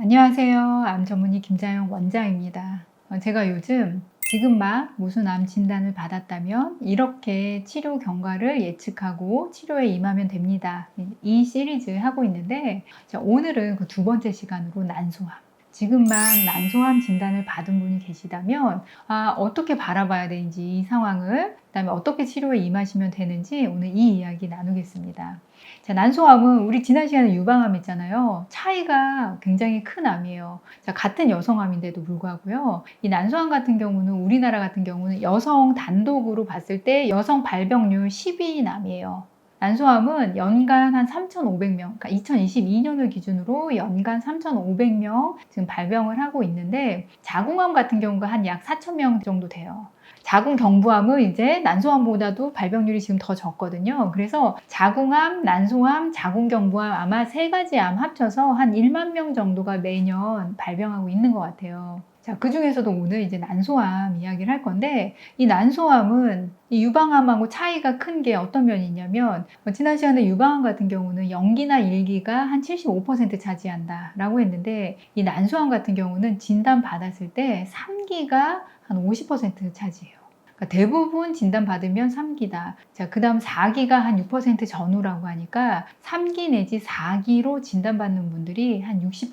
안녕하세요. 암 전문의 김자영 원장입니다. 어, 제가 요즘 지금 막 무슨 암 진단을 받았다면 이렇게 치료 경과를 예측하고 치료에 임하면 됩니다. 이 시리즈 하고 있는데 자, 오늘은 그 두 번째 시간으로 난소암. 지금 막 난소암 진단을 받은 분이 계시다면 아, 어떻게 바라봐야 되는지 이 상황을 그다음에 어떻게 치료에 임하시면 되는지 오늘 이 이야기 나누겠습니다. 자, 난소암은 우리 지난 시간에 유방암 있잖아요. 차이가 굉장히 큰 암이에요. 자, 같은 여성암인데도 불구하고요. 이 난소암 같은 경우는 우리나라 같은 경우는 여성 단독으로 봤을 때 여성 발병률 10위인 암이에요. 난소암은 연간 한 3,500명, 그러니까 2022년을 기준으로 연간 3,500명 지금 발병을 하고 있는데 자궁암 같은 경우가 한 약 4,000명 정도 돼요. 자궁 경부암은 이제 난소암보다도 발병률이 지금 더 적거든요. 그래서 자궁암, 난소암, 자궁 경부암 아마 세 가지 암 합쳐서 한 1만 명 정도가 매년 발병하고 있는 것 같아요. 자, 그 중에서도 오늘 이제 난소암 이야기를 할 건데, 이 난소암은 이 유방암하고 차이가 큰 게 어떤 면이 있냐면, 어, 지난 시간에 유방암 같은 경우는 연기나 일기가 한 75% 차지한다 라고 했는데, 이 난소암 같은 경우는 진단 받았을 때 3기가 한 50% 차지해요. 그러니까 대부분 진단 받으면 3기다. 자, 그 다음 4기가 한 6% 전후라고 하니까 3기 내지 4기로 진단받는 분들이 한 60%.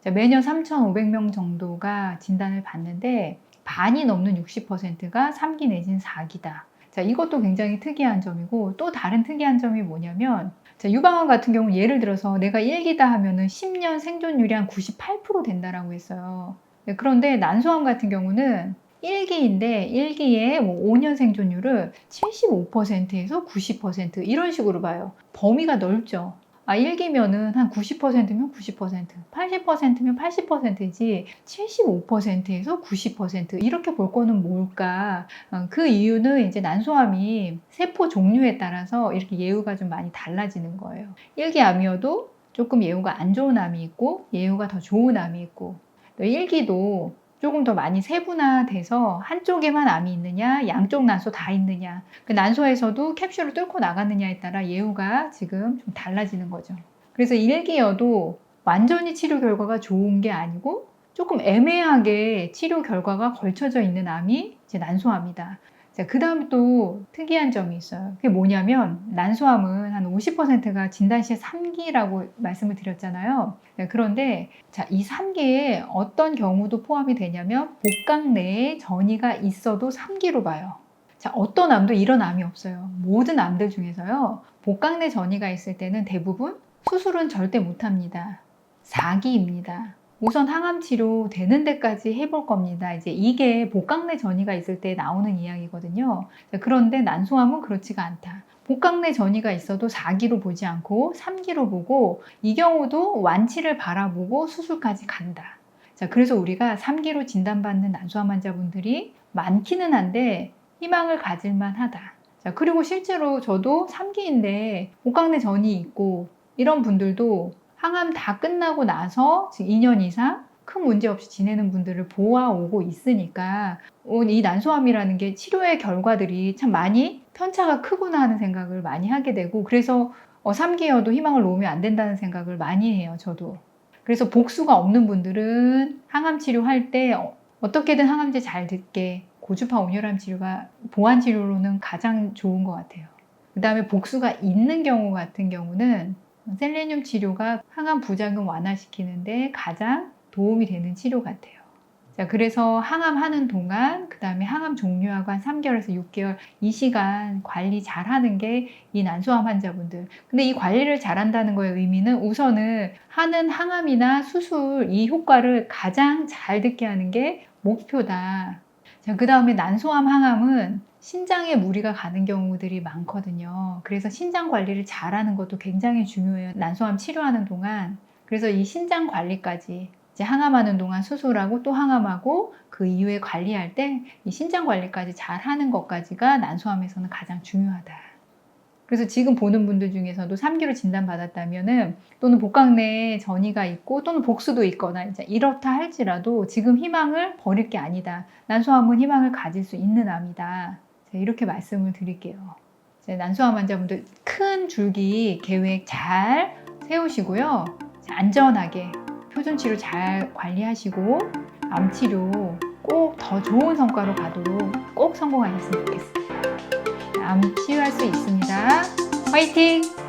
자, 매년 3,500명 정도가 진단을 받는데 반이 넘는 60%가 3기 내진 4기다. 자, 이것도 굉장히 특이한 점이고 또 다른 특이한 점이 뭐냐면 자, 유방암 같은 경우 예를 들어서 내가 1기다 하면은 10년 생존율이 한 98% 된다라고 했어요. 네, 그런데 난소암 같은 경우는 1기인데 1기에 뭐 5년 생존율을 75%에서 90% 이런 식으로 봐요. 범위가 넓죠. 아, 1기면은 한 90%면 90%, 80%면 80%지 75%에서 90% 이렇게 볼 거는 뭘까? 어, 그 이유는 이제 난소암이 세포 종류에 따라서 이렇게 예후가 좀 많이 달라지는 거예요. 1기 암이어도 조금 예후가 안 좋은 암이 있고 예후가 더 좋은 암이 있고 또 1기도 조금 더 많이 세분화돼서 한쪽에만 암이 있느냐, 양쪽 난소 다 있느냐, 그 난소에서도 캡슐을 뚫고 나갔느냐에 따라 예후가 지금 좀 달라지는 거죠. 그래서 일기여도 완전히 치료 결과가 좋은 게 아니고 조금 애매하게 치료 결과가 걸쳐져 있는 암이 이제 난소암이다. 자, 그 다음 또 특이한 점이 있어요. 그게 뭐냐면, 난소암은 한 50%가 진단 시에 3기라고 말씀을 드렸잖아요. 네, 그런데, 자, 이 3기에 어떤 경우도 포함이 되냐면, 복강 내에 전이가 있어도 3기로 봐요. 자, 어떤 암도 이런 암이 없어요. 모든 암들 중에서요, 복강 내 전이가 있을 때는 대부분 수술은 절대 못 합니다. 4기입니다. 우선 항암 치료 되는 데까지 해볼 겁니다. 이제 이게 복강내 전이가 있을 때 나오는 이야기거든요. 그런데 난소암은 그렇지가 않다. 복강내 전이가 있어도 4기로 보지 않고 3기로 보고 이 경우도 완치를 바라보고 수술까지 간다. 자, 그래서 우리가 3기로 진단받는 난소암 환자분들이 많기는 한데 희망을 가질만 하다. 자, 그리고 실제로 저도 3기인데 복강내 전이 있고 이런 분들도 항암 다 끝나고 나서 지금 2년 이상 큰 문제 없이 지내는 분들을 보아오고 있으니까 이 난소암이라는 게 치료의 결과들이 참 많이 편차가 크구나 하는 생각을 많이 하게 되고 그래서 어, 3개월도 희망을 놓으면 안 된다는 생각을 많이 해요, 저도. 그래서 복수가 없는 분들은 항암 치료할 때 어, 어떻게든 항암제 잘 듣게 고주파 온혈암 치료가 보완 치료로는 가장 좋은 것 같아요. 그 다음에 복수가 있는 경우 같은 경우는 셀레늄 치료가 항암 부작용 완화시키는데 가장 도움이 되는 치료 같아요. 자, 그래서 항암 하는 동안, 그 다음에 항암 종료하고 한 3개월에서 6개월 이 시간 관리 잘 하는 게 이 난소암 환자분들. 근데 이 관리를 잘 한다는 거의 의미는 우선은 하는 항암이나 수술 이 효과를 가장 잘 듣게 하는 게 목표다. 자, 그 다음에 난소암 항암은 신장에 무리가 가는 경우들이 많거든요. 그래서 신장 관리를 잘하는 것도 굉장히 중요해요. 난소암 치료하는 동안. 그래서 이 신장 관리까지 이제 항암하는 동안 수술하고 또 항암하고 그 이후에 관리할 때 이 신장 관리까지 잘 하는 것까지가 난소암에서는 가장 중요하다. 그래서 지금 보는 분들 중에서도 3기로 진단받았다면은 또는 복강 내에 전이가 있고 또는 복수도 있거나 이제 이렇다 할지라도 지금 희망을 버릴 게 아니다. 난소암은 희망을 가질 수 있는 암이다. 이렇게 말씀을 드릴게요. 난소암 환자분들 큰 줄기 계획 잘 세우시고요. 안전하게 표준 치료 잘 관리하시고 암 치료 꼭 더 좋은 성과로 가도록 꼭 성공하셨으면 좋겠습니다. 암 치유할 수 있습니다. 화이팅!